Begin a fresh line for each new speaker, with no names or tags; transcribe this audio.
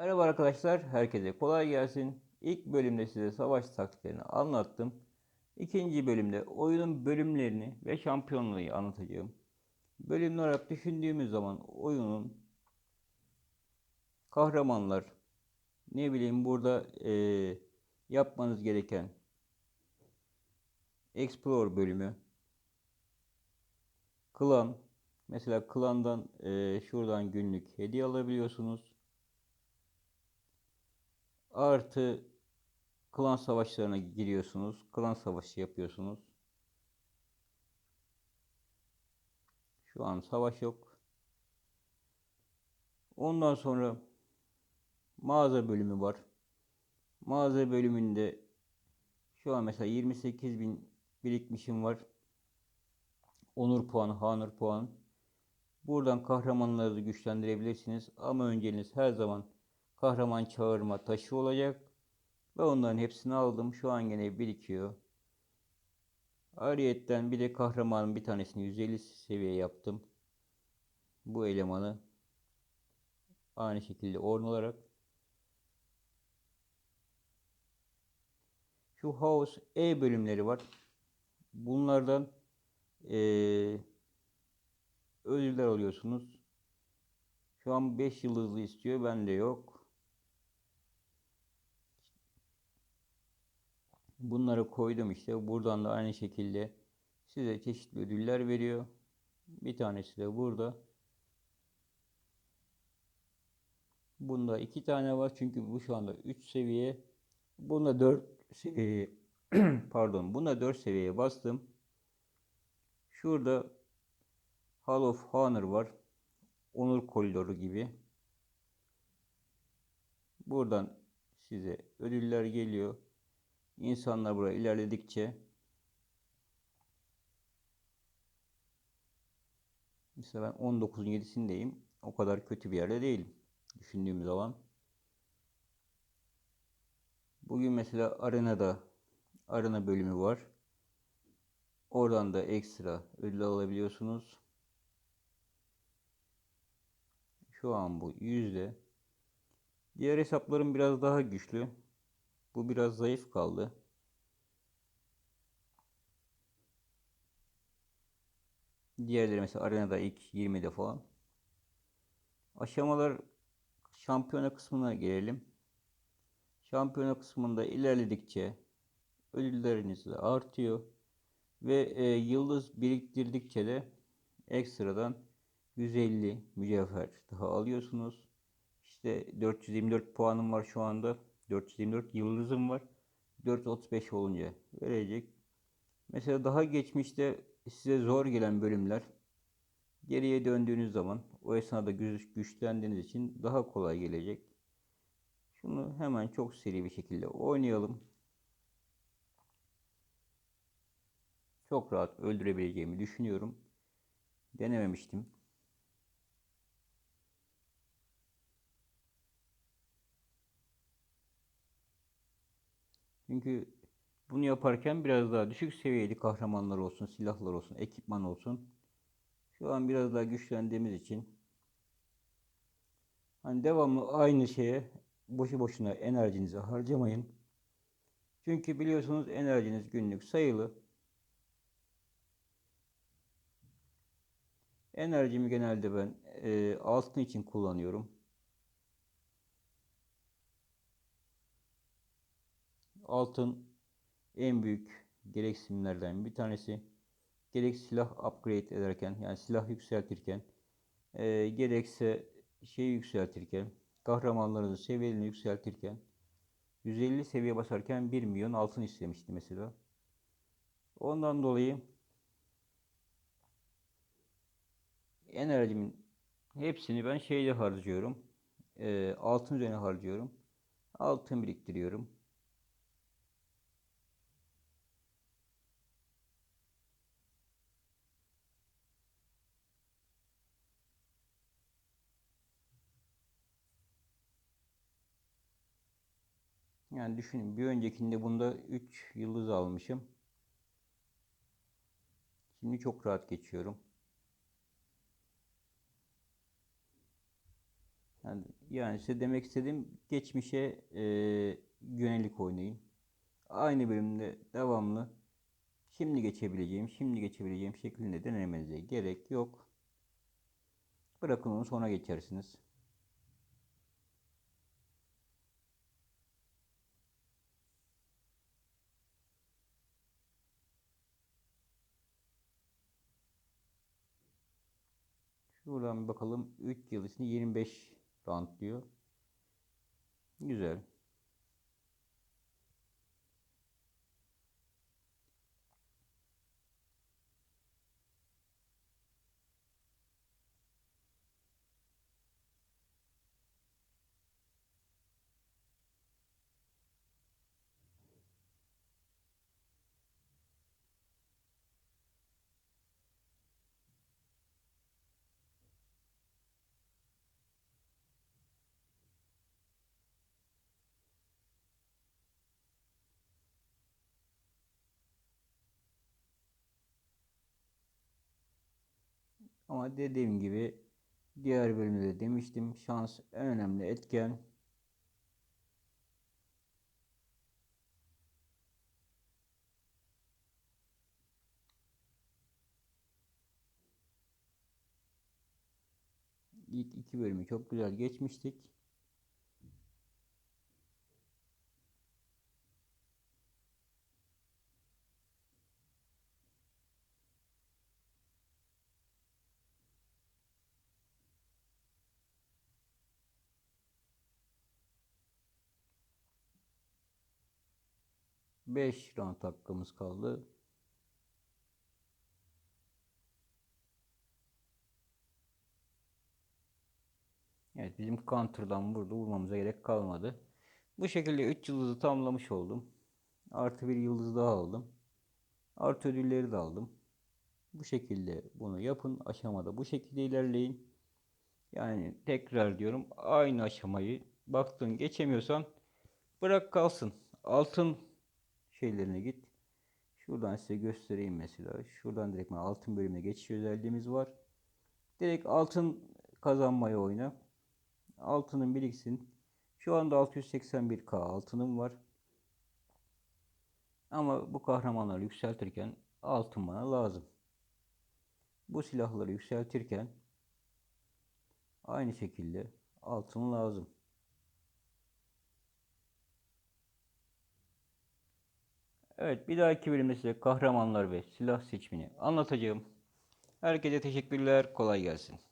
Merhaba arkadaşlar, herkese kolay gelsin. İlk bölümde size savaş taktiklerini anlattım. İkinci bölümde oyunun bölümlerini ve şampiyonluğu anlatacağım. Bölüm olarak düşündüğümüz zaman oyunun kahramanlar, ne bileyim burada eee, yapmanız gereken Explore bölümü, klan, mesela klandan eee, şuradan günlük hediye alabiliyorsunuz. Artı klan savaşlarına giriyorsunuz. Klan savaşı yapıyorsunuz. Şu an savaş yok. Ondan sonra mağaza bölümü var. Mağaza bölümünde şu an mesela 28 bin birikmişim var. Onur puanı, Honor puanı. Buradan kahramanlarınızı güçlendirebilirsiniz. Ama önceliğiniz her zaman kahraman çağırma taşı olacak. Ve onların hepsini aldım. Şu an gene birikiyor. Ariyetten bir de kahramanın bir tanesini 150 seviye yaptım. Bu elemanı aynı şekilde orn olarak. Şu House E bölümleri var. Bunlardan eee ödüller alıyorsunuz. Şu an 5 yıldızlı istiyor. Bende yok. Bunları koydum işte. Buradan da aynı şekilde size çeşitli ödüller veriyor. Bir tanesi de burada. Bunda iki tane var çünkü bu şu anda 3 seviye. Bunda 4 seviye pardon bunda 4 seviyeye bastım. Şurada Hall of Honor var. Onur koridoru gibi. Buradan size ödüller geliyor. İnsanlar buraya ilerledikçe mesela ben 19'un 7'sindeyim. O kadar kötü bir yerde değilim. Düşündüğüm zaman. Bugün mesela arenada arena bölümü var. Oradan da ekstra ödül alabiliyorsunuz. Şu an bu yüzde. Diğer hesaplarım biraz daha güçlü. Bu biraz zayıf kaldı. Diğerleri mesela arenada ilk 20'de falan. Aşamalar şampiyona kısmına gelelim. Şampiyona kısmında ilerledikçe ödülleriniz de artıyor. Ve e, yıldız biriktirdikçe de ekstradan 150 mücevher daha alıyorsunuz. İşte 424 puanım var şu anda. 424 yıldızım var. 435 olunca verecek. Mesela daha geçmişte size zor gelen bölümler geriye döndüğünüz zaman o esnada güç, güçlendiğiniz için daha kolay gelecek. Şunu hemen çok seri bir şekilde oynayalım. Çok rahat öldürebileceğimi düşünüyorum. Denememiştim. Çünkü bunu yaparken biraz daha düşük seviyeli kahramanlar olsun, silahlar olsun, ekipman olsun. Şu an biraz daha güçlendiğimiz için hani devamlı aynı şeye boşu boşuna enerjinizi harcamayın. Çünkü biliyorsunuz enerjiniz günlük sayılı. Enerjimi genelde ben e, altın için kullanıyorum. Altın en büyük gereksinimlerden bir tanesi. Gerek silah upgrade ederken yani silah yükseltirken e, gerekse şey yükseltirken kahramanlarınızın seviyelerini yükseltirken 150 seviye basarken 1 milyon altın istemişti mesela. Ondan dolayı enerjimin hepsini ben şeyde harcıyorum. E, altın üzerine harcıyorum. Altın biriktiriyorum. Yani düşünün bir öncekinde bunda 3 yıldız almışım. Şimdi çok rahat geçiyorum. Yani Yani size demek istediğim geçmişe e, yönelik oynayın. Aynı bölümde devamlı şimdi geçebileceğim, şimdi geçebileceğim şeklinde denemenize gerek yok. Bırakın onu sonra geçersiniz. Şuradan bakalım. 3 yıl içinde 25 round diyor. Güzel. Ama dediğim gibi diğer bölümde de demiştim. Şans en önemli etken. İlk iki bölümü çok güzel geçmiştik. Beş round hakkımız kaldı. Evet bizim counter'dan burada vurmamıza gerek kalmadı. Bu şekilde 3 yıldızı tamamlamış oldum. Artı bir yıldız daha aldım. Artı ödülleri de aldım. Bu şekilde bunu yapın. Aşamada bu şekilde ilerleyin. Yani tekrar diyorum aynı aşamayı baktın geçemiyorsan bırak kalsın. Altın şeylerine git. Şuradan size göstereyim mesela. Şuradan direkt altın bölümüne geçiş özelliğimiz var. Direkt altın kazanmayı oyna. Altının biriksin. Şu anda 681k altınım var. Ama bu kahramanları yükseltirken altın bana lazım. Bu silahları yükseltirken aynı şekilde altın lazım. Evet bir dahaki bölümde size kahramanlar ve silah seçimini anlatacağım. Herkese teşekkürler. Kolay gelsin.